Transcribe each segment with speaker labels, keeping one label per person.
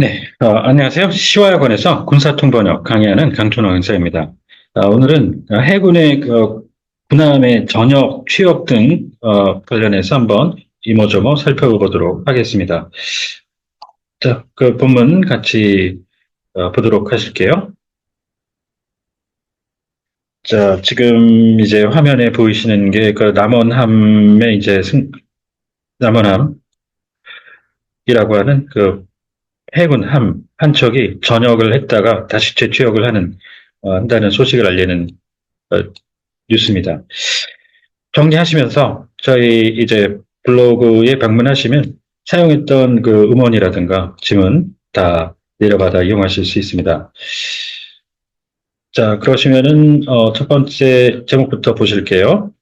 Speaker 1: 네, 어, 안녕하세요. 시와학원에서 군사통번역 강의하는 강준호 강사입니다. 어, 오늘은 해군의 그 군함의 전역, 취업 등 어, 관련해서 한번 이모저모 살펴보도록 하겠습니다. 자, 그 본문 같이 어, 보도록 하실게요. 자, 지금 이제 화면에 보이시는 게 그 남원함의 이제 승, 남원함이라고 하는 그 해군 함, 한 척이 전역을 했다가 다시 재취역을 하는, 어, 한다는 소식을 알리는, 어, 뉴스입니다. 정리하시면서 저희 이제 블로그에 방문하시면 사용했던 그 음원이라든가 지문 다 내려받아 이용하실 수 있습니다. 자, 그러시면은, 어, 첫 번째 제목부터 보실게요.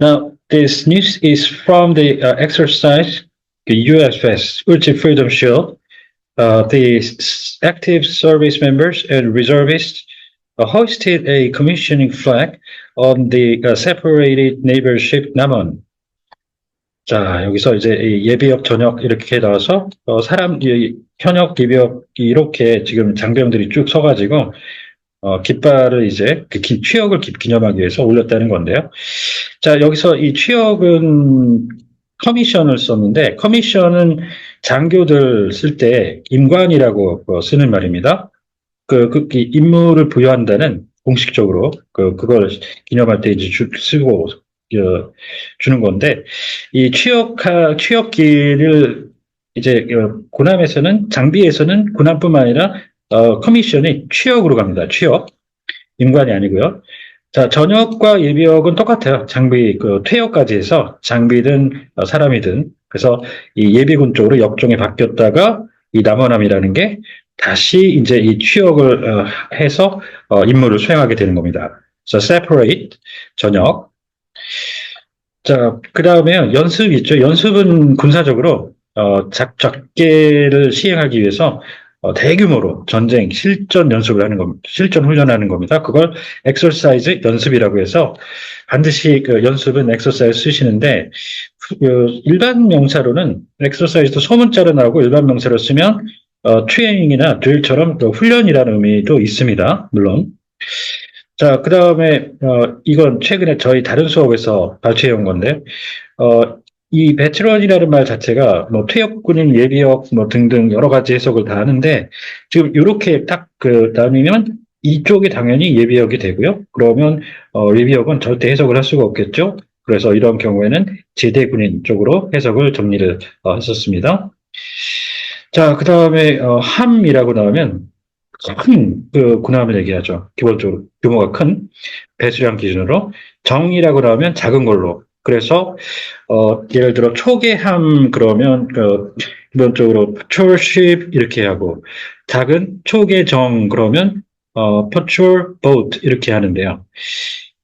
Speaker 1: Now, this news is from the uh, exercise, the USS, Ulchi Freedom Shield, Uh, the active service members and reservists uh, hoisted a commissioning flag on the uh, separated naval ship Namon. 자, 여기서 이제 이 예비역 전역 이렇게 나와서 어, 사람 이 현역 예비역 이렇게 지금 장병들이 쭉 서가지고 어, 깃발을 이제 그 기- 취역을 기, 기념하기 위해서 올렸다는 건데요. 자, 여기서 이 취역은 커미션을 썼는데 커미션은 장교들 쓸 때 임관이라고 어, 쓰는 말입니다. 그, 그이 임무를 부여한다는 공식적으로 그 그걸 기념할 때 이제 주, 쓰고 어, 주는 건데 이 취역 취역기를 이제 어, 군함에서는 장비에서는 군함뿐만 아니라 어, 커미션이 취역으로 갑니다. 취역 임관이 아니고요. 자, 전역과 예비역은 똑같아요. 장비, 그, 퇴역까지 해서 장비든 어, 사람이든. 그래서 이 예비군 쪽으로 역종이 바뀌었다가 이 남원함이라는 게 다시 이제 이 취역을 어, 해서 어, 임무를 수행하게 되는 겁니다. 그래서 separate, 전역. 자, 그 다음에 연습 있죠. 연습은 군사적으로 어, 작, 작계를 시행하기 위해서 어, 대규모로 전쟁 실전 연습을 하는 겁니다. 실전 훈련하는 겁니다. 그걸 엑서사이즈 연습이라고 해서 반드시 그 연습은 엑서사이즈 쓰시는데 그 일반 명사로는 엑서사이즈도 소문자로 나오고 일반 명사로 쓰면 어, 트레이닝이나 드릴처럼 그 훈련이라는 의미도 있습니다. 물론. 자, 그 다음에, 어, 이건 최근에 저희 다른 수업에서 발췌해 온 건데, 어, 이 베테런이라는 말 자체가 뭐 퇴역군인 예비역 뭐 등등 여러 가지 해석을 다 하는데 지금 이렇게 딱 그 나누면 이쪽이 당연히 예비역이 되고요. 그러면 어 예비역은 절대 해석을 할 수가 없겠죠. 그래서 이런 경우에는 제대군인 쪽으로 해석을 정리를 어, 했었습니다. 자, 그 다음에 어, 함이라고 나오면 큰그 군함을 얘기하죠. 기본적으로 규모가 큰 배수량 기준으로 정이라고 나오면 작은 걸로 그래서 어, 예를 들어 초계함 그러면 그 기본적으로 patrolship 이렇게 하고 작은 초계정 그러면 어, patrol 이렇게 하는데요.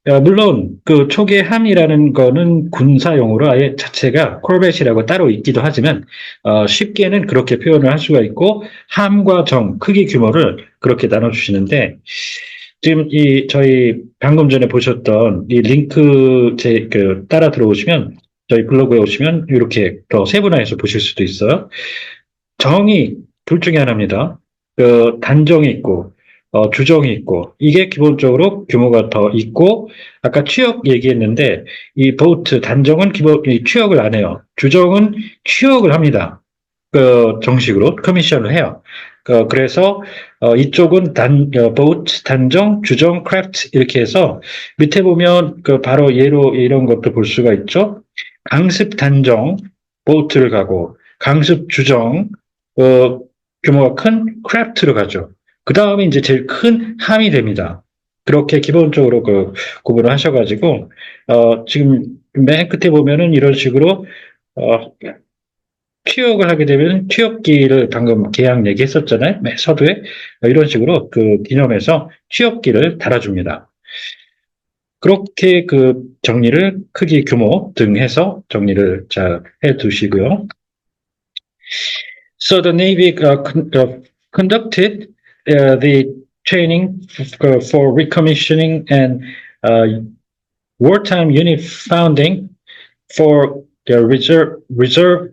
Speaker 1: 어, 물론 그 초계함이라는 거는 군사 용어로 아예 자체가 콜벳이라고 따로 있기도 하지만 어, 쉽게는 그렇게 표현을 할 수가 있고 함과 정 크기 규모를 그렇게 나눠 주시는데 지금 이 저희 방금 전에 보셨던 이 링크 제 그 따라 들어오시면 저희 블로그에 오시면 이렇게 더 세분화해서 보실 수도 있어요. 정이 둘 중에 하나입니다. 그 단정이 있고 어, 주정이 있고 이게 기본적으로 규모가 더 있고 아까 취역 얘기했는데 이 보트 단정은 기본 이 취역을 안 해요. 주정은 취역을 합니다. 그 정식으로 커미션을 해요. 그 그래서 어, 이쪽은 단 어, 보트 단정 주정 크래프트 이렇게 해서 밑에 보면 그 바로 예로 이런 것도 볼 수가 있죠. 강습 단정 보트를 가고 강습 주정 어, 규모가 큰 크래프트로 가죠. 그 다음에 이제 제일 큰 함이 됩니다. 그렇게 기본적으로 그 구분을 하셔가지고 어, 지금 맨 끝에 보면은 이런 식으로 어, 취역을 하게 되면 취업기를 방금 계약 얘기했었잖아요. 맨 서두에 이런 식으로 그 기념해서 취업기를 달아줍니다. 그렇게 그 정리를 크기, 규모 등 해서 정리를 잘 해두시고요. So the Navy uh, con- uh, conducted uh, the training for recommissioning and uh, wartime unit founding for the reserve reserve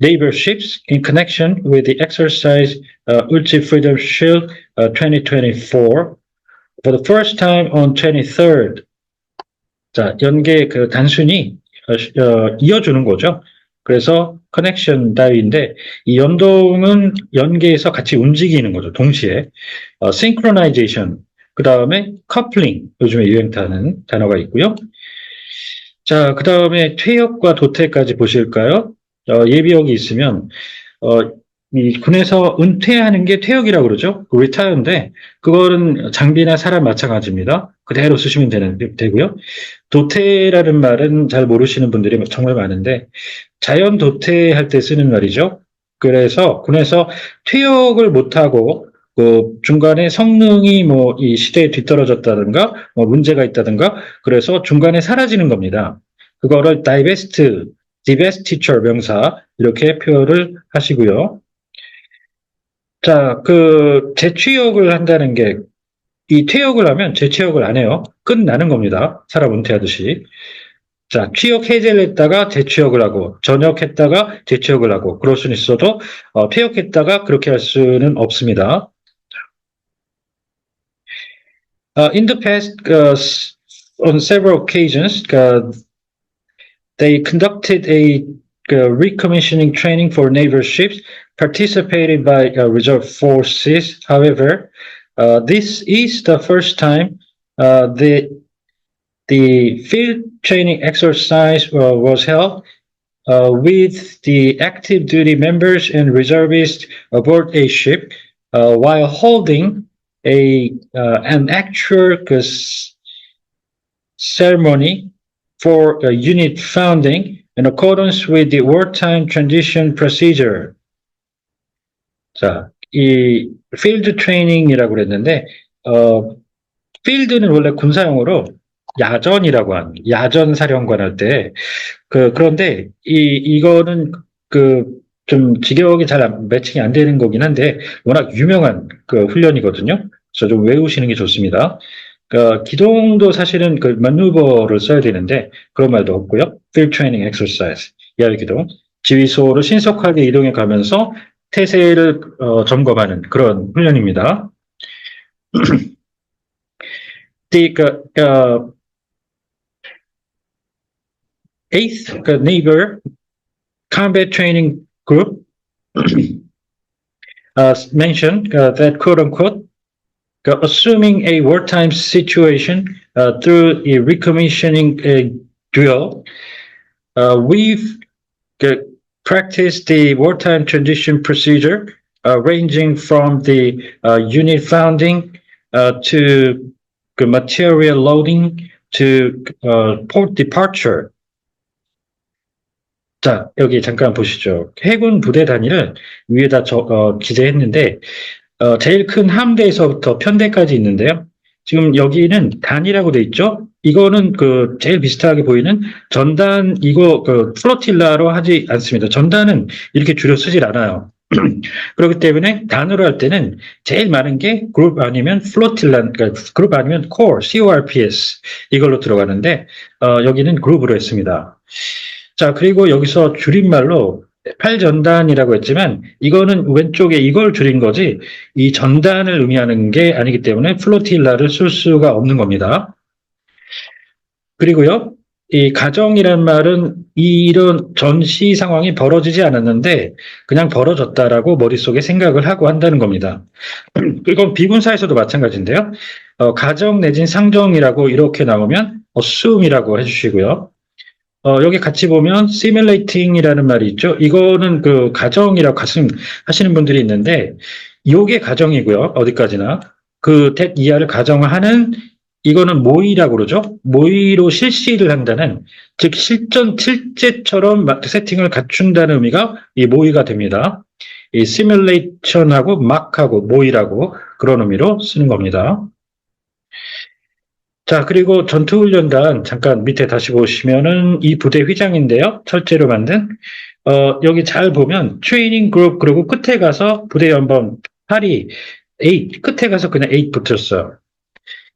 Speaker 1: naval ships in connection with the exercise uh, Ulchi Freedom Shield uh, 2024 for the first time on 23rd. 자, 연계 그 단순히 어, 시- 어, 이어주는 거죠. 그래서 커넥션 따위인데 이 연동은 연계에서 같이 움직이는 거죠. 동시에 어, synchronization 그 다음에 coupling 요즘에 유행 타는 단어가 있고요. 자, 그 다음에 퇴역과 도태까지 보실까요? 어, 예비역이 있으면 어, 이 군에서 은퇴하는 게 퇴역이라고 그러죠. 그 retire인데 그거는 장비나 사람 마찬가지입니다. 그대로 쓰시면 되는, 되고요. 도태라는 말은 잘 모르시는 분들이 정말 많은데 자연 도태할 때 쓰는 말이죠. 그래서 군에서 퇴역을 못하고 그 중간에 성능이 뭐 이 시대에 뒤떨어졌다든가 뭐 문제가 있다든가 그래서 중간에 사라지는 겁니다. 그거를 divest, divestiture 명사 이렇게 표현을 하시고요. 자, 그 재취역을 한다는 게 이 퇴역을 하면 재취역을 안 해요. 끝나는 겁니다. 사람 은퇴하듯이. 자, 취역 해제를 했다가 재취역을 하고, 전역했다가 재취역을 하고, 그럴 수는 있어도, 어, 퇴역했다가 그렇게 할 수는 없습니다. Uh, in the past, uh, on several occasions, uh, they conducted a uh, recommissioning training for naval ships participated by uh, reserve forces. However, uh, this is the first time uh, the the field training exercise uh, was held uh, with the active duty members and reservists aboard a ship uh, while holding a uh, an actual uh, ceremony for a unit founding in accordance with the wartime transition procedure. 자, 이 필드 트레이닝이라고 그랬는데 어 필드는 원래 군사용어로 야전이라고 하는 야전 사령관 할 때 그 그런데 이 이거는 그좀 직역이 잘 안- 매칭이 안 되는 거긴 한데 워낙 유명한 그 훈련이거든요. 그래서 좀 외우시는 게 좋습니다. 그 기동도 사실은 그 마누버를 써야 되는데 그런 말도 없고요. Field Training Exercise 이하의 기동 지휘소로 신속하게 이동해 가면서 태세를 어, 점검하는 그런 훈련입니다. the 그, 어, eighth 그 naval combat training group uh, mentioned uh, that quote unquote uh, assuming a wartime situation uh, through a recommissioning uh, drill uh, we've uh, practiced the wartime transition procedure uh, ranging from the uh, unit founding uh, to the material loading to uh, port departure. 자, 여기 잠깐 보시죠. 해군 부대 단위를 위에다 저, 어, 기재했는데, 어, 제일 큰 함대에서부터 편대까지 있는데요. 지금 여기는 단이라고 돼 있죠? 이거는 그 제일 비슷하게 보이는 전단, 이거 그 플로틸라로 하지 않습니다. 전단은 이렇게 줄여 쓰질 않아요. 그렇기 때문에 단으로 할 때는 제일 많은 게 그룹 아니면 플로틸라, 그러니까 그룹 아니면 core, CORPS 이걸로 들어가는데 어, 여기는 그룹으로 했습니다. 자 그리고 여기서 줄임말로 팔 전단이라고 했지만 이거는 왼쪽에 이걸 줄인 거지 이 전단을 의미하는 게 아니기 때문에 플로틸라를 쓸 수가 없는 겁니다. 그리고요. 이 가정이란 말은 이런 전시 상황이 벌어지지 않았는데 그냥 벌어졌다라고 머릿속에 생각을 하고 한다는 겁니다. 이건 비군사에서도 마찬가지인데요. 어, 가정 내진 상정이라고 이렇게 나오면 assume이라고 해주시고요. 어, 여기 같이 보면 simulating이라는 말이 있죠. 이거는 그 가정이라고 가슴 하시는 분들이 있는데 요게 가정이고요. 어디까지나 그대 이하를 가정하는 이거는 모의라고 그러죠. 모의로 실시를 한다는 즉 실전 실제처럼 마- 세팅을 갖춘다는 의미가 이 모의가 됩니다. 이 시뮬레이션하고 막하고 모의라고 그런 의미로 쓰는 겁니다. 자, 그리고 전투훈련단 잠깐 밑에 다시 보시면은 이 부대 휘장인데요. 철제로 만든 어, 여기 잘 보면 트레이닝 그룹 그리고 끝에 가서 부대 연번 8이 8 끝에 가서 그냥 8 붙였어요.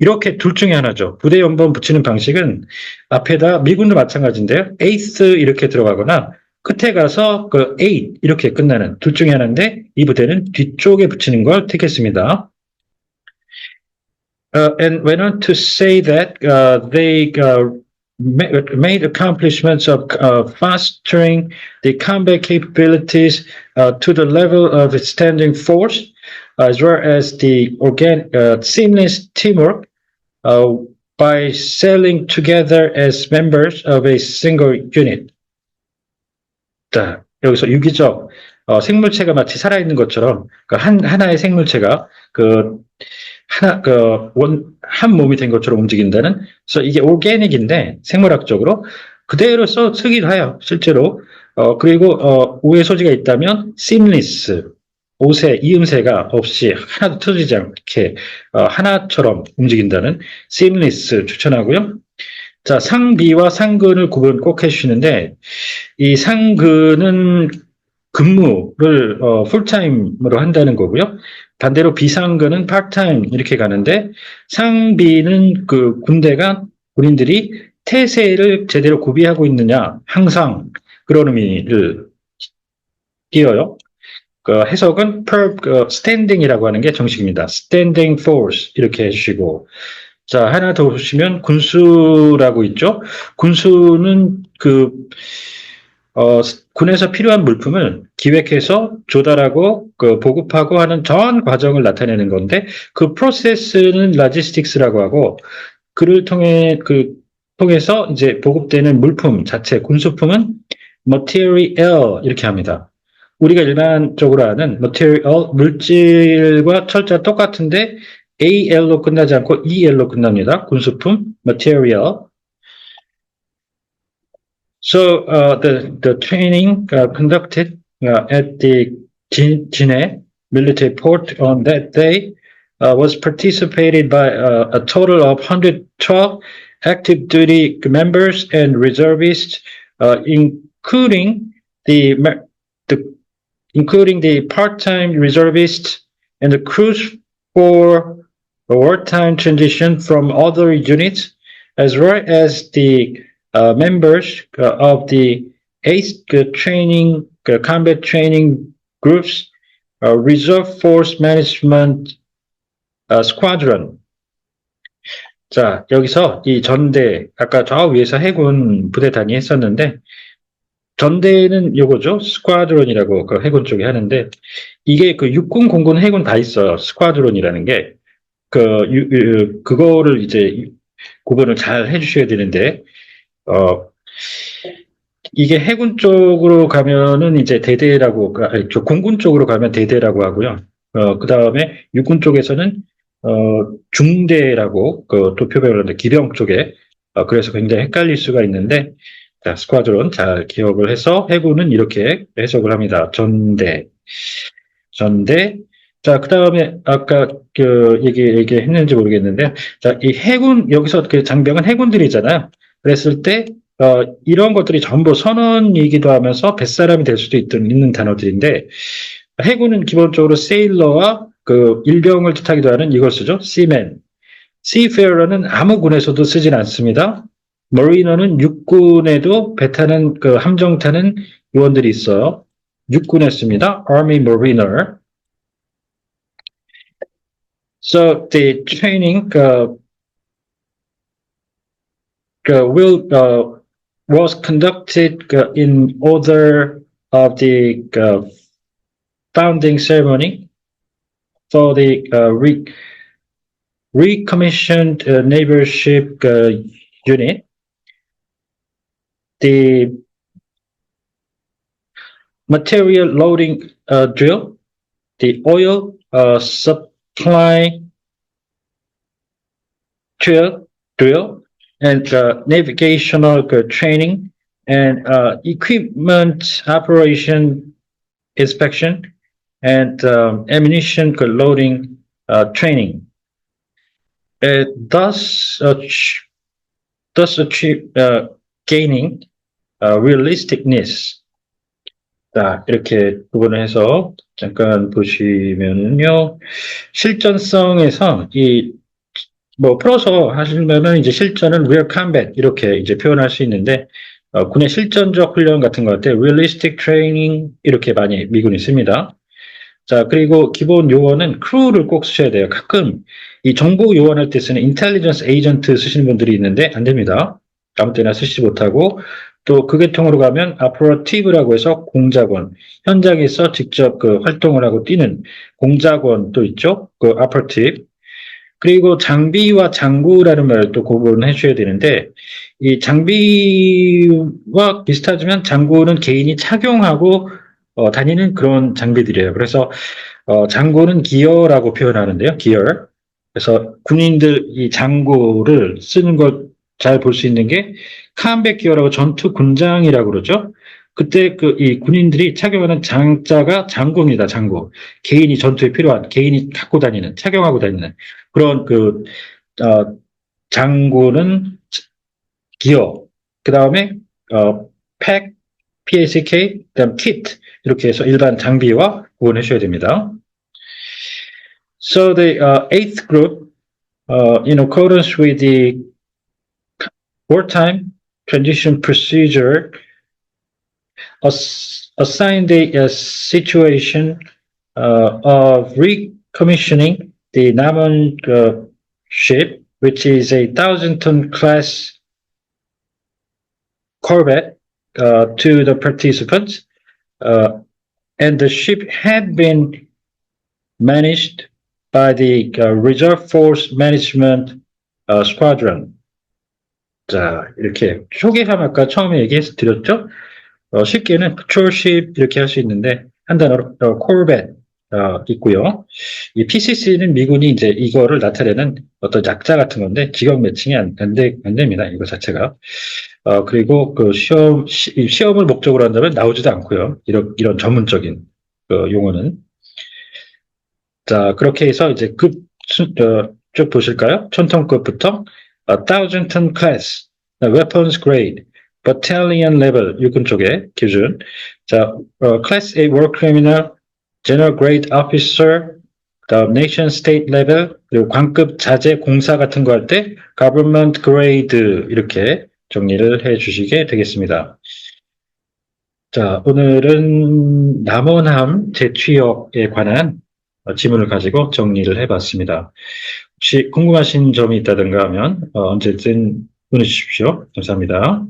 Speaker 1: 이렇게 둘 중에 하나죠. 부대 연번 붙이는 방식은 앞에다 미군도 마찬가지인데요. 에이스 이렇게 들어가거나 끝에 가서 그 eight 이렇게 끝나는 둘 중에 하나인데 이 부대는 뒤쪽에 붙이는 걸 택했습니다. Uh, and went on to say that uh, they uh, ma- made accomplishments of uh, fostering the combat capabilities uh, to the level of its standing force, as well as the organ- uh, seamless teamwork uh, by sailing together as members of a single unit. 자, 여기서 유기적 어, 생물체가 마치 살아있는 것처럼 그 한, 하나의 생물체가 그 하나 그원한 몸이 된 것처럼 움직인다는 그래서 이게 오게닉인데 생물학적으로 그대로 써 쓰기도 해요 실제로 어 그리고 어 오해 소지가 있다면 seamless 옷에 이음새가 없이 하나도 틀어지지 않게 어, 하나처럼 움직인다는 seamless 추천하고요. 자 상비와 상근을 구분 꼭 해주시는데 이 상근은 근무를 어, 풀타임으로 한다는 거고요. 반대로 비상근은 파트타임 이렇게 가는데 상비는 그 군대가 군인들이 태세를 제대로 구비하고 있느냐 항상 그런 의미를 띄어요. 그 해석은 per 그 standing이라고 하는 게 정식입니다. standing force 이렇게 해주시고 자 하나 더 보시면 군수라고 있죠. 군수는 그 어, 군에서 필요한 물품을 기획해서 조달하고 그 보급하고 하는 전 과정을 나타내는 건데 그 프로세스는 라지스틱스라고 하고 그를 통해 그 통해서 이제 보급되는 물품 자체 군수품은 material 이렇게 합니다. 우리가 일반적으로 아는 material 물질과 철자 똑같은데 AL로 끝나지 않고 EL로 끝납니다. 군수품 material So uh, the the training uh, conducted uh, at the Jin- Jine military port on that day was participated by a total of 112 active duty members and reservists, including the, the including the part-time reservists and the crews for wartime transition from other units, as well as the uh, members uh, of the uh, training, uh, combat training groups, uh, Reserve Force Management uh, Squadron. 자, 여기서 이 전대, 아까 저 위에서 해군 부대 단위 했었는데, 전대는 요거죠. 스쿼드론이라고 그 해군 쪽에 하는데, 이게 그 육군, 공군, 해군 다 있어요. 스쿼드론이라는 게. 그, 그거를 이제 구분을 잘 해주셔야 되는데, 어, 이게 해군 쪽으로 가면은 이제 대대라고, 아니, 저 공군 쪽으로 가면 대대라고 하고요. 어, 그 다음에 육군 쪽에서는, 어, 중대라고, 그, 하는데, 기병 쪽에, 어, 그래서 굉장히 헷갈릴 수가 있는데, 자, 스쿼드론 잘 기억을 해서 해군은 이렇게 해석을 합니다. 전대. 전대. 자, 그 다음에 아까 그 얘기, 얘기했는지 모르겠는데, 자, 이 해군, 여기서 그 장병은 해군들이잖아요. 그랬을 때, 어, 이런 것들이 전부 선언이기도 하면서 뱃사람이 될 수도 있, 있는 단어들인데, 해군은 기본적으로 세일러와 그 일병을 뜻하기도 하는 이걸 쓰죠. seaman. seafarer는 아무 군에서도 쓰진 않습니다. 머리너는 육군에도 배 타는 그 함정 타는 요원들이 있어요. 육군에 씁니다. Army Mariner. So the training uh, will uh, was conducted uh, in order of the uh, founding ceremony for the uh, re- recommissioned uh, neighborship uh, unit. The material loading uh, drill, the oil uh, supply drill, drill, and uh, navigational uh, training and uh, equipment operation inspection and um, ammunition uh, loading uh, training. Uh, thus, uh, ch- thus achieve uh, gaining uh, realisticness. 자, 이렇게 구분을 해서 잠깐 보시면은요, 실전성에서 이, 뭐, 풀어서 하시면은 이제 실전은 real combat 이렇게 이제 표현할 수 있는데, 어, 군의 실전적 훈련 같은 거할때 realistic training 이렇게 많이 미군이 씁니다. 자, 그리고 기본 요원은 크루를 꼭 쓰셔야 돼요. 가끔 이 정보 요원할 때 쓰는 인텔리전스 에이전트 쓰시는 분들이 있는데 안 됩니다. 아무 때나 쓰시지 못하고 또 그 계통으로 가면 아프로티브라고 해서 공작원, 현장에서 직접 그 활동을 하고 뛰는 공작원도 있죠. 그 아프로티브. 그리고 장비와 장구라는 또 구분해 주셔야 되는데 이 장비와 비슷하지만 장구는 개인이 착용하고 어, 다니는 그런 장비들이에요. 그래서 어, 장구는 기어라고 표현하는데요. 기어. 그래서 군인들 이 장구를 쓰는 걸 잘 볼 수 있는 게 캄백 기어라고 전투 군장이라고 그러죠. 그때 그 이 군인들이 착용하는 장자가 장구입니다. 장구. 개인이 전투에 필요한 개인이 갖고 다니는 착용하고 다니는 그런 그 어, 장구는 기어. 그 다음에 어, 팩, PACK, 그다음 kit 이렇게 해서 일반 장비와 구분해 주셔야 됩니다. So the uh, eighth group, uh, in accordance with the wartime transition procedure, ass- assigned a, a situation uh, of recommissioning the Namon uh, ship, which is a thousand ton class corvette, uh, to the participants. Uh, and the ship had been managed by the uh, Reserve Force Management uh, Squadron. 자, 이렇게 초기함 아까 처음에 얘기해 드렸죠? 어, 쉽게는 patrolship 이렇게 할 수 있는데 한 단어로 어, corvette 어, 있고요. 이 PCC는 미군이 이제 이거를 나타내는 어떤 약자 같은 건데 직업 매칭이 안, 안, 되, 안 됩니다. 이거 자체가. 어, 그리고 그 시험, 시, 시험을 목적으로 한다면 나오지도 않고요. 이런, 이런 전문적인 그 용어는. 자, 그렇게 해서 이제 급, 수- 어, 쭉 보실까요? 천톤급부터 어, thousand ton class, weapons grade, battalion level 육군 쪽에 기준. 자, 어, class A war criminal, general grade officer, 그다음 nation state level, 그리고 관급 자재 공사 같은 거 할 때 government grade 이렇게 정리를 해 주시게 되겠습니다. 자, 오늘은 남원함 재취역에 관한 어, 지문을 가지고 정리를 해봤습니다. 혹시 궁금하신 점이 있다든가 하면 어, 언제든 보내주십시오. 감사합니다.